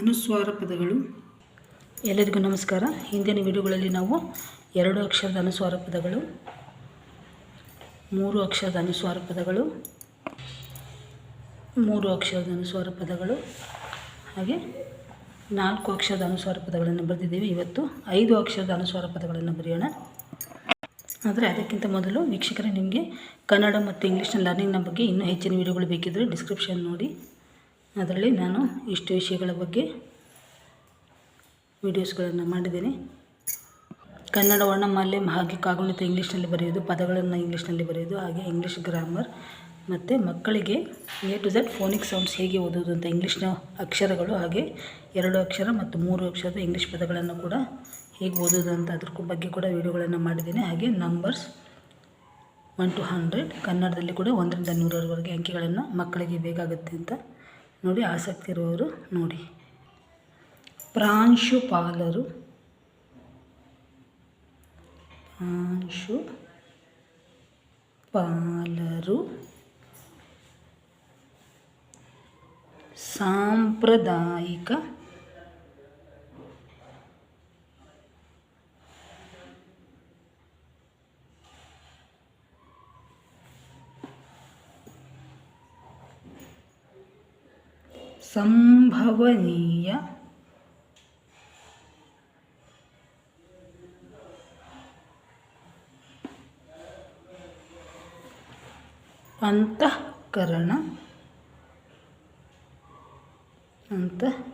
ಅನುಸ್ವಾರ ಪದಗಳು. ಎಲ್ಲರಿಗೂ ನಮಸ್ಕಾರ. ಹಿಂದಿನ ವಿಡಿಯೋಗಳಲ್ಲಿ ನಾವು ಎರಡು ಅಕ್ಷರದ ಅನುಸ್ವಾರ ಪದಗಳು, ಮೂರು ಅಕ್ಷರದ ಅನುಸ್ವಾರ ಪದಗಳು, ಮೂರು ಅಕ್ಷರದ ಅನುಸ್ವಾರ ಪದಗಳು, ಹಾಗೆ ನಾಲ್ಕು ಅಕ್ಷರದ ಅನುಸ್ವಾರ ಪದಗಳನ್ನು ಬರೆದಿದ್ದೀವಿ. ಇವತ್ತು ಐದು ಅಕ್ಷರದ ಅನುಸ್ವಾರ ಪದಗಳನ್ನು ಬರೆಯೋಣ. ಆದರೆ ಅದಕ್ಕಿಂತ ಮೊದಲು ವೀಕ್ಷಕರೇ, ನಿಮಗೆ ಕನ್ನಡ ಮತ್ತು ಇಂಗ್ಲೀಷ್ನ ಲರ್ನಿಂಗ್ನ ಬಗ್ಗೆ ಇನ್ನೂ ಹೆಚ್ಚಿನ ವಿಡಿಯೋಗಳು ಬೇಕಿದ್ದರೆ ಡಿಸ್ಕ್ರಿಪ್ಷನ್ ನೋಡಿ. ಅದರಲ್ಲಿ ನಾನು ಇಷ್ಟು ವಿಷಯಗಳ ಬಗ್ಗೆ ವಿಡಿಯೋಸ್ಗಳನ್ನು ಮಾಡಿದ್ದೀನಿ. ಕನ್ನಡ ವರ್ಣಮಾಲೆ ಹಾಗೆ ಕಾಗುಣಿತ ಇಂಗ್ಲೀಷ್ನಲ್ಲಿ ಬರೆಯೋದು ಪದಗಳನ್ನು ಇಂಗ್ಲೀಷ್ನಲ್ಲಿ ಬರೆಯೋದು ಹಾಗೆ ಇಂಗ್ಲೀಷ್ ಗ್ರಾಮರ್ ಮತ್ತು ಮಕ್ಕಳಿಗೆ A to Z phonic sounds ಹೇಗೆ ಓದೋದು ಅಂತ ಇಂಗ್ಲೀಷ್ನ ಅಕ್ಷರಗಳು ಹಾಗೆ ಎರಡು ಅಕ್ಷರ ಮತ್ತು ಮೂರು ಅಕ್ಷರದ ಇಂಗ್ಲೀಷ್ ಪದಗಳನ್ನು ಕೂಡ ಹೇಗೆ ಓದೋದು ಅಂತ ಅದ್ರ ಬಗ್ಗೆ ಕೂಡ ವಿಡಿಯೋಗಳನ್ನು ಮಾಡಿದ್ದೀನಿ. ಹಾಗೆ ನಂಬರ್ಸ್ ಒನ್ ಟು ಹಂಡ್ರೆಡ್ ಕನ್ನಡದಲ್ಲಿ ಕೂಡ ಒಂದರಿಂದ ನೂರರವರೆಗೆ ಅಂಕಿಗಳನ್ನು ಮಕ್ಕಳಿಗೆ ಬೇಕಾಗುತ್ತೆ ಅಂತ ನೋಡಿ ಆಸಕ್ತಿ ಇರುವವರು ನೋಡಿ. ಪ್ರಾಂಶುಪಾಲರು ಪ್ರಾಂಶು ಪಾಲರು. ಸಾಂಪ್ರದಾಯಿಕ ಸಂಭವನೀಯ ಅಂತಃಕರಣ ಅಂತಃಕರಣ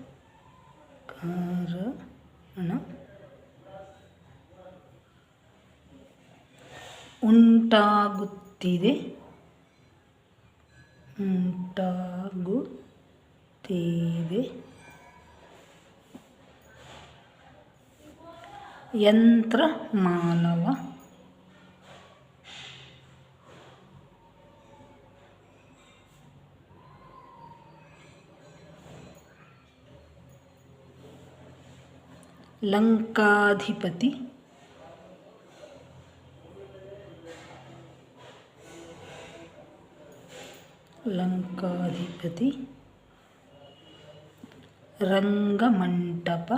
ಉಂಟಾಗುತ್ತಿದೆ ಉಂಟಾಗುತ್ತಿದೆ ಯಂತ್ರ ಮಾನವ ಲಂಕಾಧಿಪತಿ ಲಂಕಾಧಿಪತಿ ರಂಗಮಂಟಪ.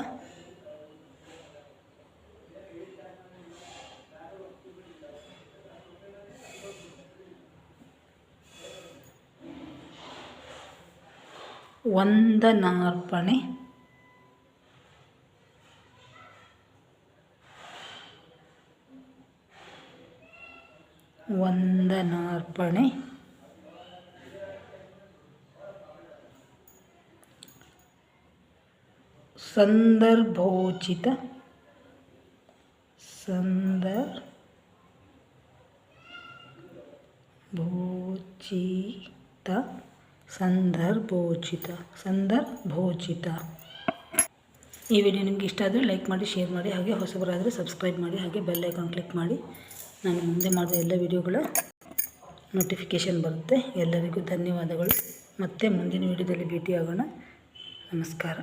ವಂದನಾರ್ಪಣೆ. ವಂದನಾರ್ಪಣೆ. ಸಂದರ್ಭೋಚಿತ ಸಂದರ್ಭೋಚಿತ ಸಂದರ್ಭೋಚಿತ ಸಂದರ್ಭೋಚಿತ. ಈ ವಿಡಿಯೋ ನಿಮಗೆ ಇಷ್ಟ ಆದರೆ ಲೈಕ್ ಮಾಡಿ ಶೇರ್ ಮಾಡಿ, ಹಾಗೆ ಹೊಸಬರಾದರೆ ಸಬ್ಸ್ಕ್ರೈಬ್ ಮಾಡಿ, ಹಾಗೆ ಬೆಲ್ ಐಕಾನ್ ಕ್ಲಿಕ್ ಮಾಡಿ. ನಾನು ಮುಂದೆ ಮಾಡಿದ ಎಲ್ಲ ವಿಡಿಯೋಗಳ ನೋಟಿಫಿಕೇಷನ್ ಬರುತ್ತೆ. ಎಲ್ಲರಿಗೂ ಧನ್ಯವಾದಗಳು. ಮತ್ತೆ ಮುಂದಿನ ವಿಡಿಯೋದಲ್ಲಿ ಭೇಟಿಯಾಗೋಣ. ನಮಸ್ಕಾರ.